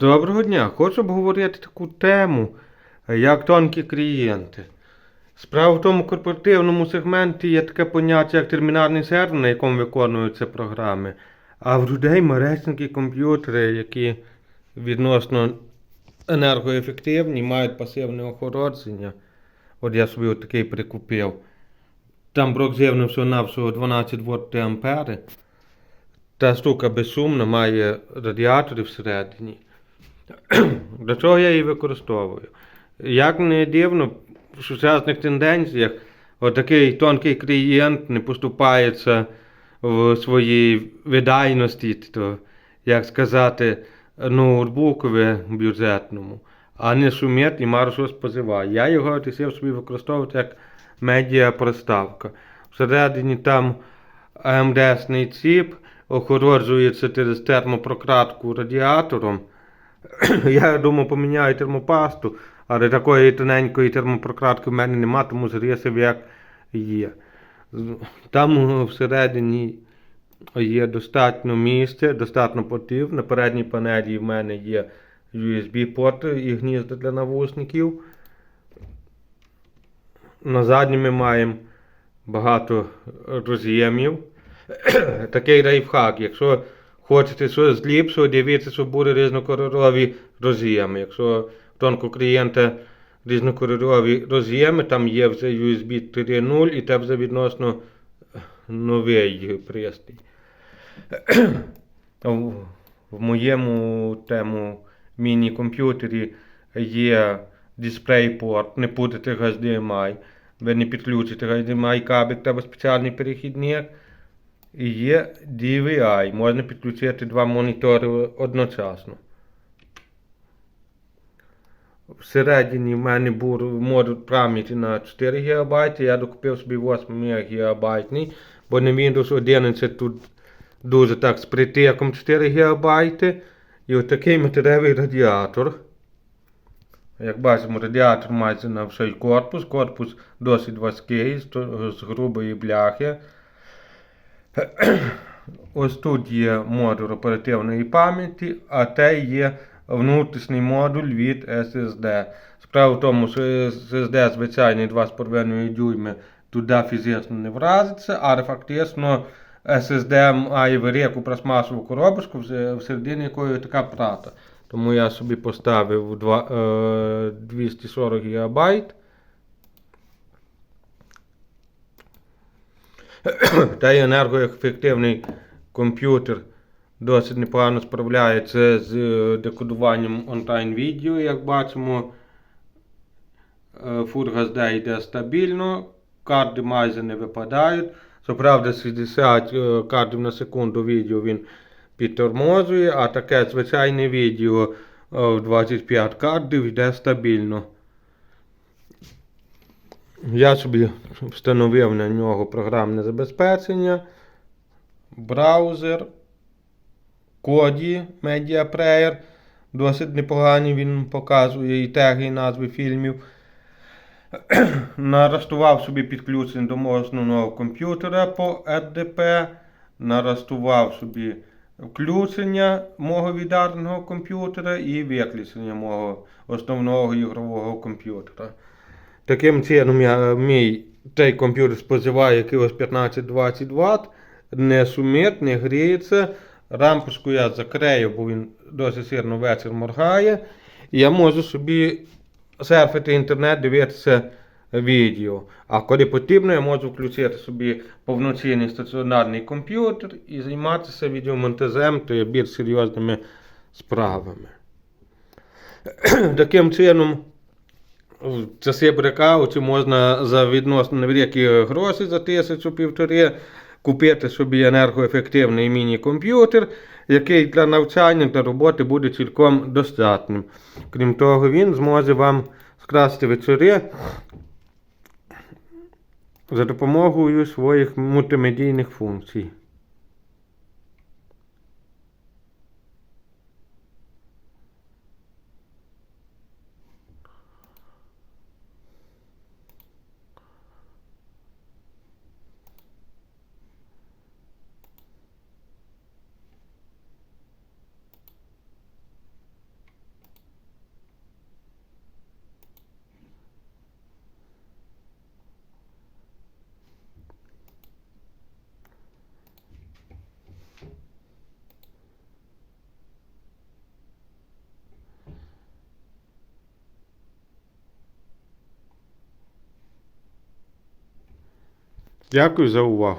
Доброго дня. Хочу обговорити таку тему, як тонкі клієнти. Справа в тому корпоративному сегменті є таке поняття, як термінальний сервер, на якому виконуються програми. А в людей мережні комп'ютери, які відносно енергоефективні, мають пасивне охолодження. От я собі такий прикупив. Там брок живно всього-навсього 12 вольт ампери. Та штука безшумна, має радіатори всередині. Для чого я її використовую? Як не дивно, в сучасних тенденціях отакий тонкий клієнт не поступається в своїй видайності, то, як сказати, ноутбукові бюджетному, а не шумить і мало що споживає. Я його рішив собі використовувати як медіапроставка. Всередині там АМДСний ціп охороджується через термопрократку радіатором. Я думав, поміняю термопасту, але такої тоненької термопрократки в мене нема, тому зрісив як є. Там всередині є достатньо місця, достатньо потів. На передній панелі в мене є USB-порти і гнізда для навушників. На задній ми маємо багато роз'ємів. Такий лайфхак. Якщо хочете щось з ліпшого, дивіться, щоб були різнокольорові роз'єми. Якщо тонко клієнта різнокольорові роз'єми, там є вже USB 3.0 і це вже відносно новий пристрій. В моєму тему міні-комп'ютері є DisplayPort, не путати HDMI. Ви не підключите HDMI кабель, треба спеціальний перехідник. І є DVI, можна підключити два монітори одночасно. Всередині в мене був модуль пам'яті на 4 ГБ, я докупив собі 8 ГБ, бо на Windows 11 тут дуже так з притиком 4 ГБ. І отакий металевий радіатор. Як бачимо, радіатор мається на всій корпус. Корпус досить важкий, з грубої бляхи. Ось тут є модуль оперативної пам'яті, а те є внутрішній модуль від SSD. Справа в тому, що SSD звичайний 2,5 дюйми туди фізично не вразиться, але фактично SSD має велику пластмасову коробочку, всередині якої така прата. Тому я собі поставив е, 240 ГБ. Та енергоефективний комп'ютер досить непогано справляється з е, декодуванням онлайн відео, як бачимо. Е, Full йде стабільно, карти майже не випадають. Щоправда, 60 е, кадрів на секунду відео він підтормозує, а таке звичайне відео в 25 кадрів йде стабільно. Я собі встановив на нього програмне забезпечення, браузер, коді Media Player. Досить непогані він показує і теги, і назви фільмів. Нарастував собі підключення до мого основного комп'ютера по RDP. Нарастував собі включення мого віддаленого комп'ютера і виключення мого основного ігрового комп'ютера. Таким чином, мій цей комп'ютер споживає якихось 15-20 Вт, не шумить, не гріється. Рампочку я закрию, бо він досить сильно вечір моргає. І я можу собі серфити інтернет, дивитися відео. А коли потрібно, я можу включити собі повноцінний стаціонарний комп'ютер і займатися відеомонтажем та більш серйозними справами. Таким чином, в часи брекауту можна за відносно невеликі гроші за тисячу півтори купити собі енергоефективний міні-комп'ютер, який для навчання та роботи буде цілком достатнім. Крім того, він зможе вам скрасти вечори за допомогою своїх мультимедійних функцій. Дякую за увагу.